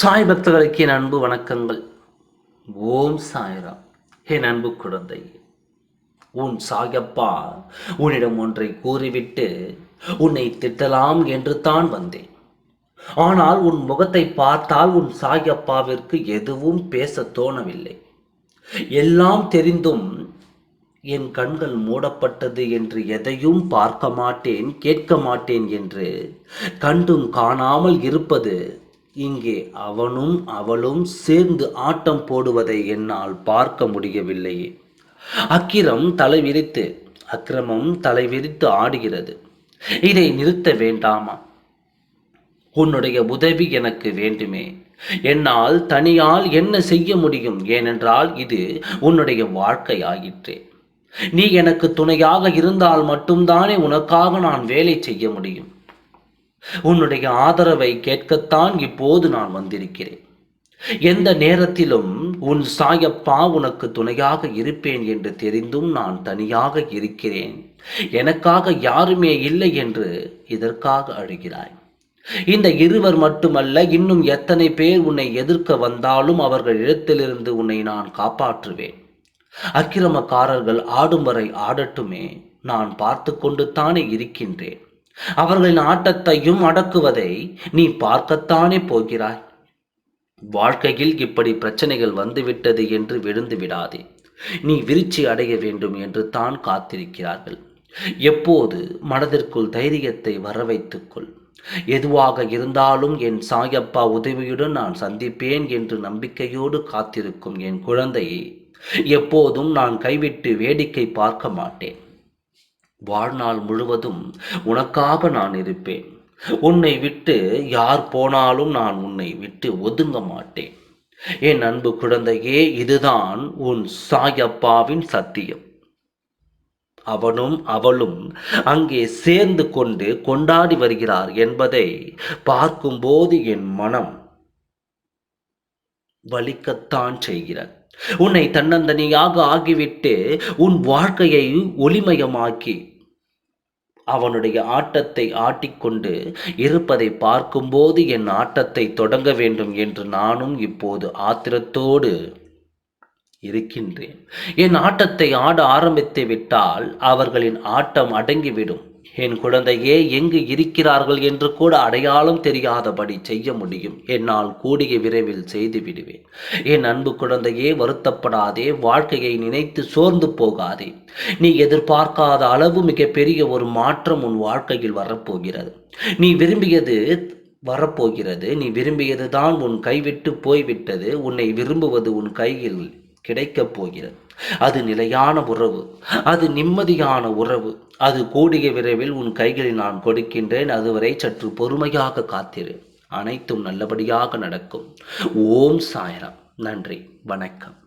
சாய் பக்தர்களுக்கு என் அன்பு வணக்கங்கள். ஓம் சாய்ராம். என் அன்பு குழந்தை உன் சாயப்பா உன்னிடம் ஒன்றை கூறிவிட்டு உன்னை திட்டலாம் என்று தான் வந்தேன். ஆனால் உன் முகத்தை பார்த்தால் உன் சாயப்பாவிற்கு எதுவும் பேச தோணவில்லை. எல்லாம் தெரிந்தும் என் கண்கள் மூடப்பட்டது என்று எதையும் பார்க்க மாட்டேன் கேட்க மாட்டேன் என்று கண்டும் காணாமல் இருப்பது இங்கே அவனும் அவளும் சேர்ந்து ஆட்டம் போடுவதை என்னால் பார்க்க முடியவில்லையே. அக்கிரம் தலைவிரித்து அக்கிரமம் தலைவிரித்து ஆடுகிறது. இதை நிறுத்த வேண்டாமா? உன்னுடைய உதவி எனக்கு வேண்டுமே. என்னால் தனியால் என்ன செய்ய முடியும்? ஏனென்றால் இது உன்னுடைய வாழ்க்கை ஆயிற்றே நீ எனக்கு துணையாக இருந்தால் மட்டும்தானே உனக்காக நான் வேலை செய்ய முடியும். உன்னுடைய ஆதரவை கேட்கத்தான் இப்போது நான் வந்திருக்கிறேன். எந்த நேரத்திலும் உன் சாயப்பா உனக்கு துணையாக இருப்பேன் என்று தெரிந்தும் நான் தனியாக இருக்கிறேன். எனக்காக யாருமே இல்லை என்று இதற்காக அழுகிறாய். இந்த இருவர் மட்டுமல்ல இன்னும் எத்தனை பேர் உன்னை எதிர்க்க வந்தாலும் அவர்கள் இடத்திலிருந்து உன்னை நான் காப்பாற்றுவேன். அக்கிரமக்காரர்கள் ஆடும் வரை ஆடட்டுமே நான் பார்த்து கொண்டு தானே இருக்கின்றேன். அவர்களின் ஆட்டத்தையும் அடக்குவதை நீ பார்க்கத்தானே போகிறாய்? வாழ்க்கையில் இப்படி பிரச்சனைகள் வந்துவிட்டது என்று விழுந்து விடாதே. நீ விருச்சி அடைய வேண்டும் என்று தான் காத்திருக்கிறார்கள். எப்போது மனதிற்குள் தைரியத்தை வர வைத்துக்கொள் எதுவாக இருந்தாலும் என் சாயப்பா உதவியுடன் நான் சந்திப்பேன் என்று நம்பிக்கையோடு காத்திருக்கும் என் குழந்தையை எப்போதும் நான் கைவிட்டு வேடிக்கை பார்க்க மாட்டேன். வாழ்நாள் முழுவதும் உனக்காக நான் இருப்பேன். உன்னை விட்டு யார் போனாலும் நான் உன்னை விட்டு ஒதுங்க மாட்டேன். என் அன்பு குழந்தையே இதுதான் உன் சாயப்பாவின் சத்தியம். அவனும் அவளும் அங்கே சேர்ந்து கொண்டு கொண்டாடி வருகிறார் என்பதை பார்க்கும்போது என் மனம் வலிக்கத்தான் செய்கிறார் உன்னை தன்னந்தனியாக ஆகிவிட்டு உன் வாழ்க்கையை ஒளிமயமாக்கி அவனுடைய ஆட்டத்தை ஆட்டிக்கொண்டு இருப்பதை பார்க்கும்போது என் ஆட்டத்தை தொடங்க வேண்டும் என்று நானும் இப்போது ஆத்திரத்தோடு இருக்கின்றேன். என் ஆட்டத்தை ஆட ஆரம்பித்து விட்டால் அவர்களின் ஆட்டம் அடங்கிவிடும். என் குழந்தையே எங்கு இருக்கிறார்கள் என்று கூட அடையாளம் தெரியாதபடி செய்ய முடியும். என்னால் கூடிய விரைவில் செய்து விடுவேன். என் அன்பு குழந்தையே வருத்தப்படாதே வாழ்க்கையை நினைத்து சோர்ந்து போகாதே. நீ எதிர்பார்க்காத அளவு மிகப்பெரிய ஒரு மாற்றம் உன் வாழ்க்கையில் வரப்போகிறது. நீ விரும்பியது வரப்போகிறது. நீ விரும்பியது தான் உன் கைவிட்டு போய்விட்டது. உன்னை விரும்புவது உன் கையில் கிடைக்கப் போகிறது. அது நிலையான உறவு அது நிம்மதியான உறவு அது கூடிய விரைவில் உன் கைகளில் நான் கொடுக்கின்றேன் அதுவரை சற்று பொறுமையாக காத்திரு. அனைத்தும் நல்லபடியாக நடக்கும். ஓம் சாய்ராம். நன்றி. வணக்கம்.